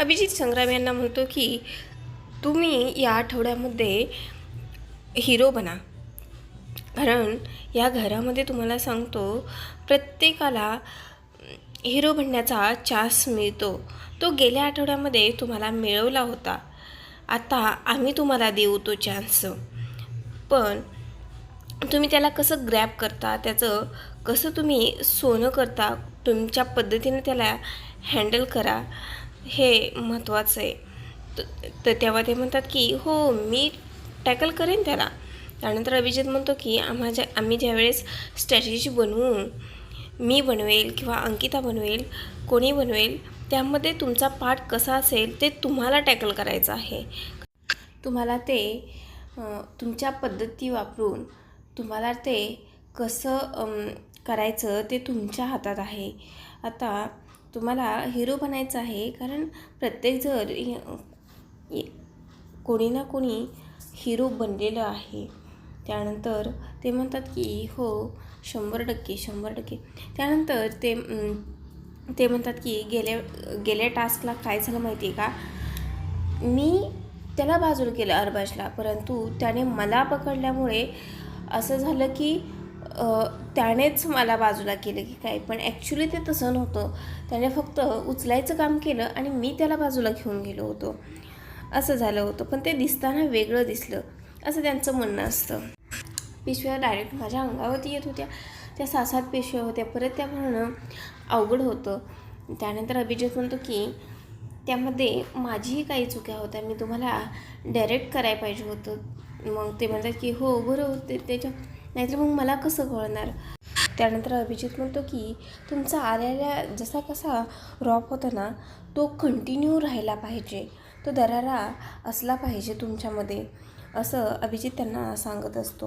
अभिजित संग्राम यांना म्हणतो की तुम्ही या आठवड्यामध्ये हिरो बना. कारण या घरामध्ये तुम्हाला सांगतो प्रत्येकाला हिरो बनण्याचा चान्स मिळतो. तो गेल्या आठवड्यामध्ये तुम्हाला मिळवला होता. आता आम्ही तुम्हाला देऊ तो चान्स पण तुम्ही त्याला कसं ग्रॅप करता त्याचं कसं तुम्ही सोनं करता तुमच्या पद्धतीने त्याला हँडल करा हे महत्त्वाचं आहे. त- तर तेव्हा ते म्हणतात की हो मी टॅकल करेन त्याला. त्यानंतर अभिजित म्हणतो की आम्हा ज्या आम्ही ज्यावेळेस स्ट्रॅटेजी बनवू मी बनवेल किंवा अंकिता बनवेल कोणी बनवेल त्यामध्ये तुमचा पार्ट कसा असेल ते तुम्हाला टॅकल करायचं आहे. तुम्हाला ते तुमच्या पद्धती वापरून तुम्हाला ते कसं करायचं ते तुमच्या हातात आहे. आता तुम्हाला हिरो बनायचं आहे. कारण प्रत्येक जर कोणी ना कोणी हिरो बनलेलं आहे. त्यानंतर ते म्हणतात की हो शंभर टक्के शंभर टक्के. त्यानंतर ते ते म्हणतात की गेल्या गेल्या टास्कला काय झालं माहिती आहे का? मी त्याला बाजूला केलं अरबाजला. परंतु त्याने मला पकडल्यामुळे असं झालं की त्यानेच मला बाजूला केलं की काय पण ॲक्च्युली ते तसं नव्हतं. त्याने फक्त उचलायचं काम केलं आणि मी त्याला बाजूला घेऊन गेलो होतो. असं झालं होतं पण ते दिसताना वेगळं दिसलं असं त्यांचं म्हणणं असतं. पिशव्या डायरेक्ट माझ्या अंगावरती येत होत्या. त्या सहा सात पिशव्या होत्या. परत त्या म्हणणं अवघड होतं. त्यानंतर अभिजित म्हणतो की त्यामध्ये माझीही काही चुक्या होत्या. मी तुम्हाला डायरेक्ट करायला पाहिजे होतं. मग ते म्हणतात की हो बरं होते त्याच्या नाहीतर मग मला कसं कळणार? त्यानंतर अभिजित म्हणतो की तुमचा आलेल्या जसा कसा रॉप होता ना तो कंटिन्यू राहायला पाहिजे. तो दरारा असला पाहिजे तुमच्यामध्ये असं अभिजित त्यांना सांगत असतो.